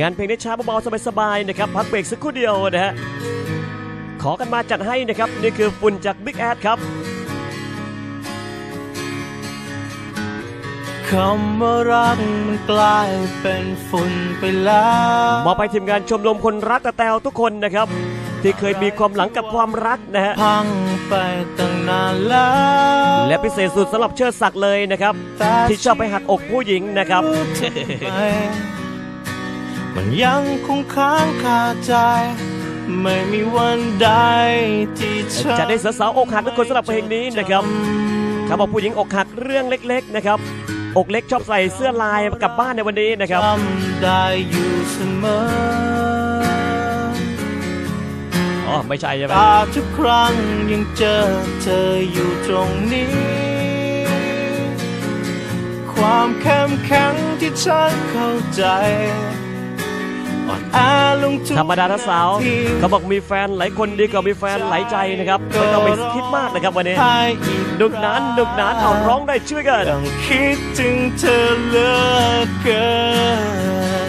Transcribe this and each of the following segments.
งานเพลงได้ช้าเบาๆสบายๆนะครับพักเบรกสักครู่เดียวนะฮะขอกันมาจัดให้นะครับ นี่คือฝุ่นจาก Big Ad ครับคำว่ารักมันกลายเป็นฝุ่นไปแล้วมอบไปทีมงานชมรมคนรักตะแตวทุกคนนะครับ ที่เคยมีความหลังกับความรักนะฮะพังไปตั้งนานแล้ว และพิเศษสุดสำหรับเชิดศักดิ์เลยนะครับ ที่ชอบไปหักอกผู้หญิงนะครับไป มันยังคงค้างคาใจ ไม่มีวันใดที่ฉันจะได้สาวๆอกหักทุกคนสำหรับเพลงนี้นะครับเขาบอกผู้หญิงอกหักเรื่องเล็ก ๆนะครับ อกเล็กชอบใส่เสื้อลายกลับบ้านในวันนี้นะครับจำได้อยู่เสมออ๋อไม่ใช่ใช่ไหมตาทุกครั้งยังเจอเธออยู่ตรงนี้ ความเข้มแข็งที่ฉันเข้าใจ ธรรมดานะสาวทีเขาบอกมีแฟนหลายคนดีกว่ามีแฟนหลายใจนะครับไม่ต้องไปคิดมากนะครับวันนี้ให้อีกดุกนานดุกนานเอาร้องได้ช่วยกันยังคิดถึงเธอเหลือเกิ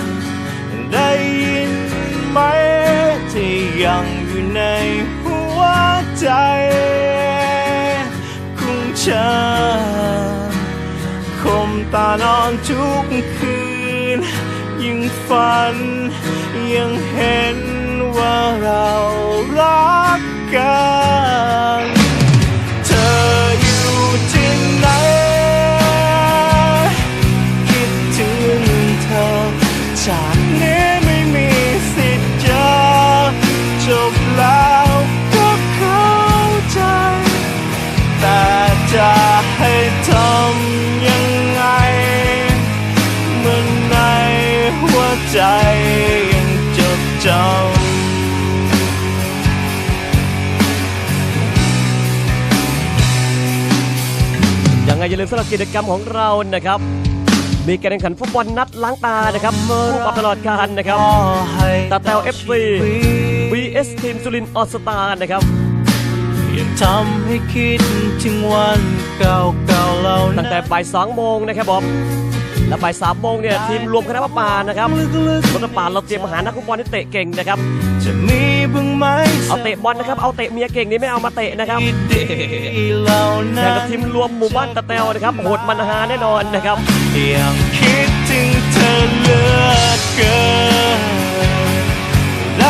นได้ยินไหมที่ยังอยู่ในหัวใจของฉันคมตานอนทุกคืน ยิ่งฝัน ยังเห็นว่าเรารักกัน งไงอย่าลืมสำหรับกิจกรรมของเรานะครับ มีการแข่งขันฟุตบอลนัดล้างตานะครับคู่ปรับตลอดการนะครับตาแตว FC vs ทีมสุรินทร์ออสตานะครับยังทำให้คิดถึงวันเก่าๆเหล่าตั้นั้งนแต่บ่ายสองโมงนะครับผมและบ่ายสามโมงเนี่ยทีมรวมคณะพระป่านะครับลึกรถพระป่าเราเตรียมมาหานักฟุตบอลที่เตะเก่งนะครับๆจะมีบ้างไหม เอาเตะบอลนะครับ เอาเตะเมียเก่งนี่ไม่เอามาเตะนะครับแข่งกับทีมรวมหมู่บ้านตะเตวนะครับ โหดมันหาแน่นอนนะครับยังคิดถึงเธอเลือเกินได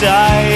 die.